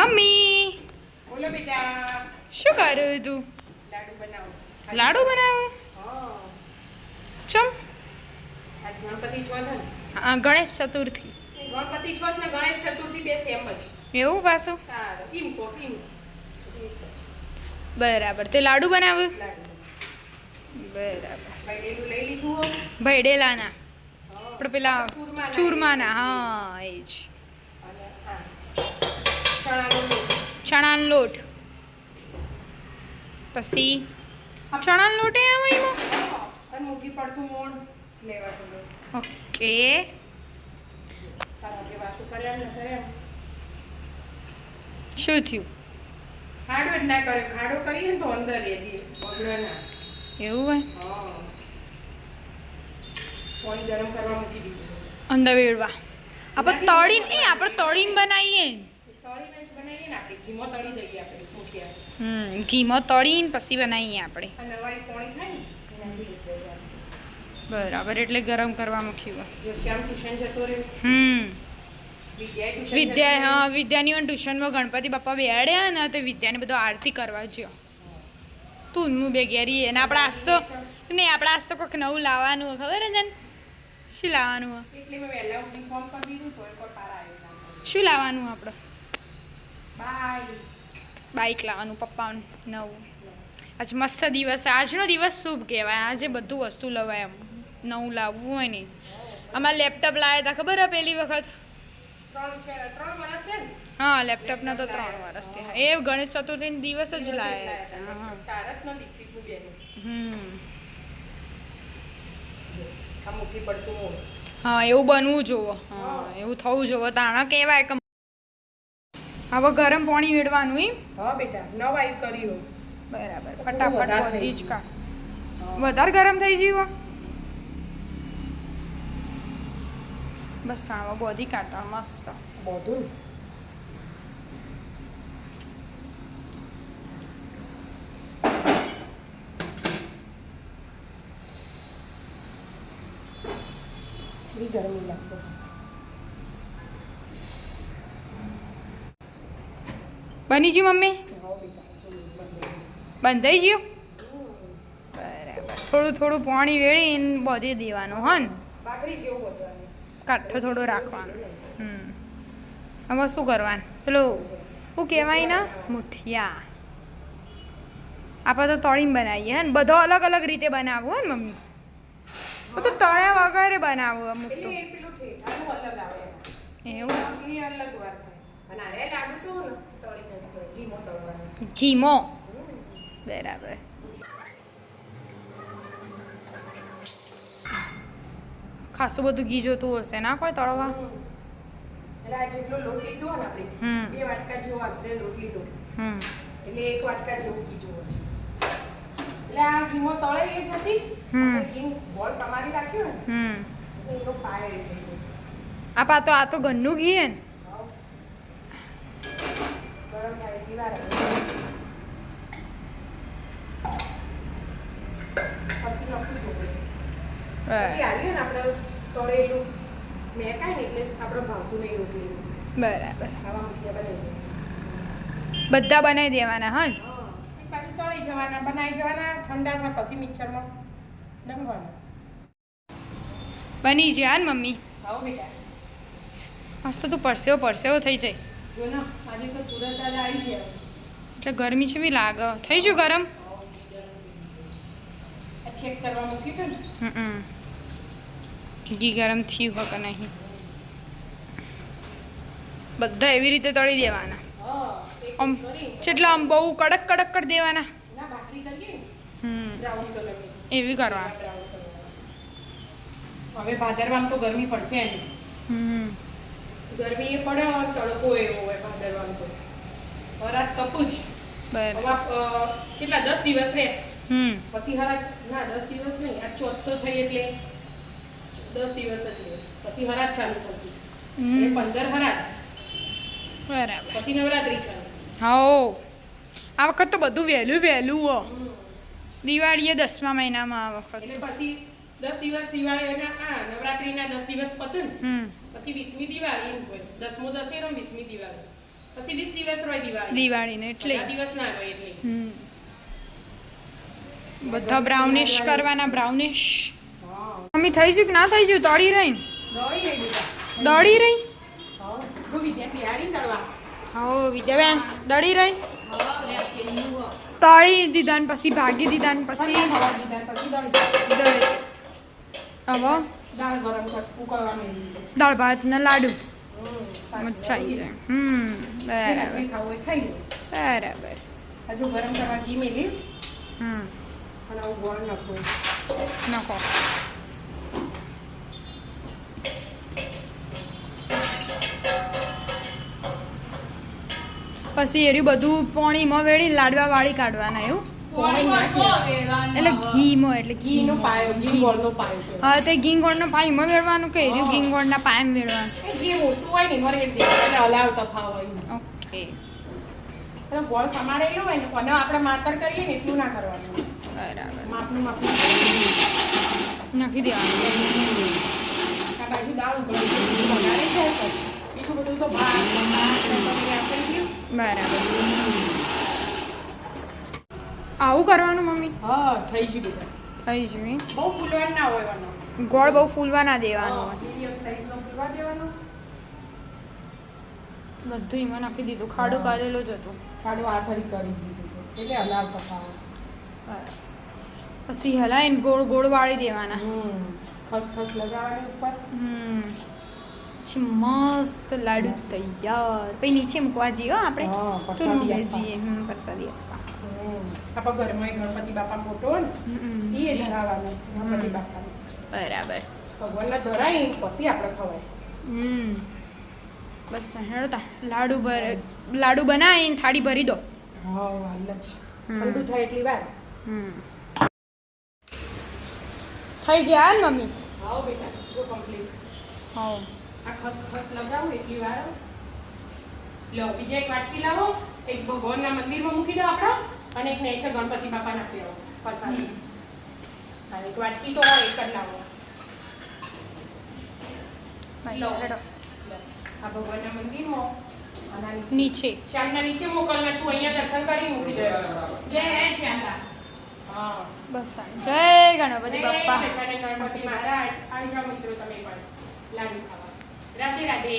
Mummy. બોલો બેટા. શું કર્યું તું? લાડુ બનાવો. લાડુ બનાવે? હા. ચમ. આજ ગણપતિ ચોથ હા ગણેશ ચતુર્થી. ગણપતિ ચોથ ને ગણેશ ચતુર્થી બે સેમ જ. એવું પાછું? ઈમ કો ઈમ. બરાબર. તે લાડુ બનાવ બરાબર. ભૈડેલાના. આપણે પેલા ચૂરમાના. હા એ જ અને આ ચણાનો લોટ ચણાનો લોટ. પછી ચણાનો લોટ એ આવે એમાં? હા. પડતું મોણ લેવાનું ઓકે. શું થયું? ખાડો જ ના કર્યો. ખાડો કરીએ તો અંદર રહે બગડે ના એવું હોય? પાણી ગરમ કરવા મૂકી દીધું. અંદર વેડવા. આપણે તળીને એ આપણે તળીને બનાવીએ બનાવીએ ને આપણે ઘીમો તળી દઈએ આપણે મૂઠિયા. હમ ઘીમાં તળીને પછી બનાવીએ આપણે. અને પોણી થાય ને. બરાબર એટલે ગરમ કરવા મૂક્યું જો શ્યામ ટ્યુશન જતો રહ્યો. હમ. વિદ્યા હા વિદ્યાની પણ ટ્યુશનમાં ગણપતિ બાપા બેડ્યા ને તે વિદ્યાને બધો આરતી કરવા જ્યો. તું હું બે ઘેરી એને આપણે આજ તો નહીં આપણે આજ તો કોઈક નવું લાવવાનું હોય ખબર છે ને શું લાવવાનું શું લાવવાનું આપણે? બાઈક લાવવાનું પપ્પાનું નવું. આજ મસ્ત દિવસ આજનો દિવસ શુભ કહેવાય. આજે બધું વસ્તુ લવાય એમ. નવું લાવવું હોય ને અમારે લેપટોપ લાવ્યા હતા ખબર પેલી વખત? હા લેપટોપ ને? તો ત્રણ વર્ષ થયા. એ ગણેશ ચતુર્થી દિવસ જ લાવ્યા હમ. હા એવું બનવું જોવો. હા. એવું થવું જોવો. તાણા કહેવાય કે હવે ગરમ પાણી વેડવાનું એમ હા બેટા નવાઈ કર્યું બરાબર ફટાફટ. કાઢ. વધારે ગરમ થઈ ગયું બસ આવા બોધી કાઢતા મસ્ત. બધું ગરમી લાગતો બની ગયું મમ્મી? બંધાઈ ગયું? બરાબર. થોડું થોડું પાણી વેળીને બધી દેવાનું હં ભાખરી જેવું હતું આને. કાઠો થોડો રાખવાનો. હમ. હવે શું કરવાનું? પેલું શું કહેવાય ને મુઠિયા. આપણે તો તળીને બનાવીએ હે ને બધો અલગ અલગ રીતે બનાવવું હે ને મમ્મી તો તળ્યા વગર બનાવવું અમુક તો. એવું? અલગ અને આરે તો ને તળીને જ તળે, તળવાનો. ઘીમો. બરાબર. ખાસું બધું ઘી જોતું હશે ના કોઈ તળવા? એટલે આ જેટલો લોટ લીધો ને આપણે બે વાટકા જેવો આશરે લોટ લીધો. એટલે એક વાટકા જેવું ઘી જોવો છે. એટલે આ ઘીમાં તળે એ જતી ઘી બોલ સમારી રાખ્યો ને એનો પાય એ થઈ જશે. આ પા તો આ તો ઘરનું ઘી હે ને હાવ. ગરમ થાય એટલી વાર. પછી નાખું ચોકલેટ. પછી આવ્યું ને આપણે તળેલું મેકાય ને એટલે આપણે ભાવતું નહીં રોટલી બરાબર ખાવા મૂક્યા બનાવી બધા બનાવી દેવાના હા બાજુ તળી જવાના બનાવી જવાના ઠંડા થાય પછી મિક્સરમાં નાખવાના બની ગયા ને મમ્મી આવો બેટા મસ્ત તું પરસેવો પરસેવો થઈ જાય જો ને આજે તો સુરત આજે આવી છે એટલે ગરમી છે બી લાગે. થઈ ગયું ગરમ? ચેક કરવા મૂકી ને. ઘી ગરમ થયું હોય કે નહીં? બધા એવી રીતે તળી દેવાના. આમ કેટલા આમ બહુ કડક કડક કરી દેવાના. એવી કરવા. હવે ભાદરવામાં તો ગરમી પડશે એની. હમ. ગરમી એ પડે તડકો એવો હોય ભાદરવામાં તો. વરાત કપું જ. કેટલા દસ દિવસ રે? પછી હરાજ ના દસ દિવસ નહીં આ ચોથ થઈ એટલે દસ દિવસ જ રે. પછી હરાજ ચાલુ થશે. એટલે પંદર હરાજ. બરાબર. પછી નવરાત્રી ચાલુ. હા આ વખત તો બધું વહેલું વહેલું હો. દિવાળીએ દસમા મહિનામાં આ વખત. એટલે પછી દસ દિવસ દિવાળી આ નવરાત્રીના દસ દિવસ પતન. પછી વીસમી દિવાળી એમ હોય. દસમો દશેરો વીસમી દિવાળી. પછી વીસ દિવસ રોય દિવાળી. દિવાળીને એટલે. દિવસ ના હોય એટલે. બધા બ્રાઉનિશ કરવાના બ્રાઉનિશ. મમ્મી થઈ ગયું કે ના થઈ ગયું? તળી રહી? દળી રહી હા. વિદ્યાબેન દળી રહી. તળી દીધા ને પછી ભાગી દીધા ને પછી. દળી હવે દાળ ભાત ને લાડુ. મચ્છાઈ જાય. હમ, બરાબર. બરાબર. હજુ ગરમ કરવા ઘી મેલી હમ. અને આવું ગોળ નાખવું નાખો. પછી એર્યું બધું પોણીમાં વેળી લાડવા વાળી કાઢવાના એવું. નાખી એટલે ઘીમાં એટલે ઘીનો. પાયો ઘી પાયો હા તે ઘી પાયો પાણીમાં વેળવાનું કહી એર્યું ઘી ગોળના પાયમ વેળવાનું એ જે મોટું હોય ને એમાં રેડ દે એટલે હલાવતા હોય. ઓકે. એટલે ગોળ સમારેલો હોય ને કોને આપણે માતર કરીએ ને એટલું ના કરવાનું. બરાબર. માપનું માપનું નાખી દેવાનું. આ બાજુ દાળ ઉકળી છે. બધું તો બીજું બધું તો ભાત બરાબર. આવું કરવાનું મમ્મી? હા થઈ ગયું બધું. થઈ ગયું બહુ ફૂલવાનું ના હોય ગોળ બહુ ફૂલવા ના દેવાનું મીડિયમ સાઈઝનો ફૂલવા દેવાનો. બધું એમાં નાખી દીધું. ખાડું કાઢેલો જ હતું. ખાડો આથરી કરી દીધું એટલે હલાવ ફાવે પછી હલાઈને ગોળ ગોળ વાળી દેવાના. હમ ખસખસ લગાવવાની ઉપર. હમ. મસ્ત લાડુ તૈયાર. પછી નીચે મૂકવા જઈએ હો આપણે. હા, તો પ્રસાદી આપવા. આપણા ઘરમાં ગણપતિ બાપા ફોટો ને એ ધરાવાનો ગણપતિ બાપા બરાબર. ભગવાનને ધરાય પછી આપણે ખવાય. હમ. બસ હેડતા લાડુ ભર લાડુ બનાવીને થાળી ભરી દો. હા હાલ જ. ઠંડુ થાય એટલી વાર. હમ. થઈ જાય મમ્મી? આવો બેટા જો કમ્પ્લીટ હા આ ખસખસ લગાવો એટલી વાર લો બીજા એક વાટકી લાવો. એક ભગવાનના મંદિરમાં મૂકી દો આપણો અને એક નેચર ગણપતિ બાપા નાખી આવો હા એક વાટકી તો એક જ લાવો. લો. આ ભગવાનના મંદિરમાં નીચે. શ્યામના નીચે મોકલને તું અહીંયા દર્શન કરી મૂકી દે. જય શ્યામલા. હા. બસ. જય ગણપતિ બાપા. ગણપતિ મહારાજ. આવી જાઓ મિત્રો તમે પણ. લાડુ ખાવા રાધે રાધે